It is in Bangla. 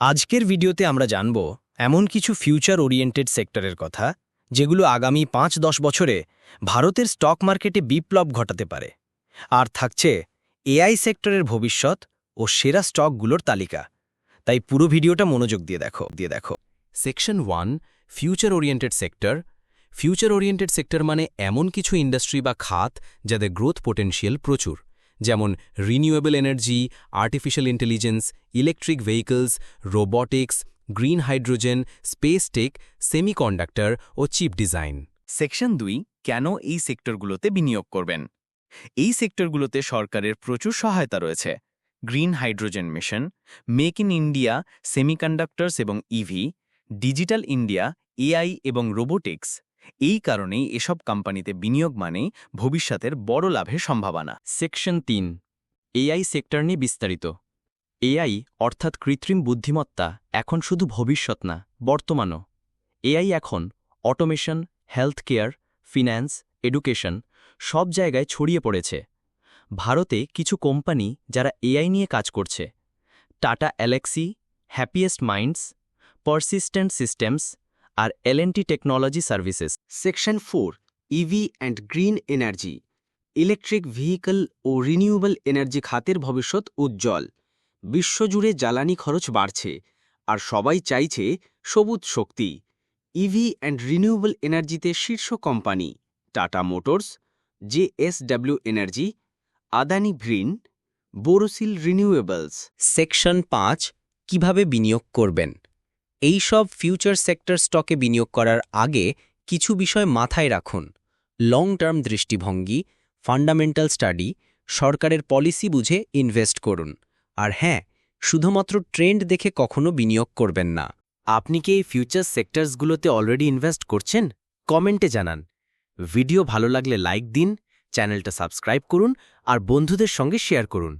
আজকের ভিডিওতে আমরা জানব এমন কিছু ফিউচার ওরিয়েন্টেড সেক্টরের কথা, যেগুলো আগামী পাঁচ দশ বছরে ভারতের স্টক মার্কেটে বিপ্লব ঘটাতে পারে। আর থাকছে এআই সেক্টরের ভবিষ্যৎ ও সেরা স্টকগুলোর তালিকা। তাই পুরো ভিডিওটা মনোযোগ দিয়ে দেখো দিয়ে দেখো। Section one future oriented sector future oriented sector মানে এমন কিছু ইন্ডাস্ট্রি বা খাত যাদের গ্রোথ পোটেনশিয়াল প্রচুর। যেমন renewable energy artificial intelligence electric vehicles robotics green hydrogen space tech semiconductor ও চিপ ডিজাইন সেকশন দুই, কেন এই সেক্টরগুলোতে বিনিয়োগ করবেন? এই সেক্টরগুলোতে সরকারের প্রচুর সহায়তা রয়েছে। Green hydrogen mission make in India semiconductors এবং ইভি ডিজিটাল ইন্ডিয়া এআই এবং রোবোটিক্স এই কারণেই এসব কোম্পানিতে বিনিয়োগ মানে ভবিষ্যতের বড় লাভের সম্ভাবনা। সেকশন তিন, এআই সেক্টর নিয়ে বিস্তারিত। এআই অর্থাৎ কৃত্রিম বুদ্ধিমত্তা এখন শুধু ভবিষ্যৎ না, বর্তমানও। এআই এখন automation health care finance, education সব জায়গায় ছড়িয়ে পড়েছে। ভারতে কিছু কোম্পানি যারা এআই নিয়ে কাজ করছে। Tata Elxsi, happiest minds persistent systems R LNT technology services section four EV and green energy electric vehicle O renewable energy খাতের ভবিষ্যৎ উজ্জ্বল। বিশ্বজুড়ে জ্বালানি খরচ বাড়ছে আর সবাই চাইছে সবুজ শক্তি। ইভি অ্যান্ড রিনিউয়েবল এনার্জিতে শীর্ষ company Tata motors JSW energy Adani green Borosil renewables section পাঁচ কীভাবে বিনিয়োগ করবেন? এই সব ফিউচার সেক্টর স্টকে বিনিয়োগ করার আগে কিছু বিষয় মাথায় রাখুন। লং টার্ম দৃষ্টিভঙ্গি, ফান্ডামেন্টাল স্টাডি, সরকারের পলিসি বুঝে ইনভেস্ট করুন। আর হ্যাঁ শুধুমাত্র ট্রেন্ড দেখে কখনো বিনিয়োগ করবেন না। আপনি কি এই ফিউচার সেক্টরসগুলোতে অলরেডি ইনভেস্ট করছেন? কমেন্টে জানান। ভিডিও ভালো লাগলে লাইক দিন, চ্যানেলটা সাবস্ক্রাইব করুন আর বন্ধুদের সঙ্গে শেয়ার করুন।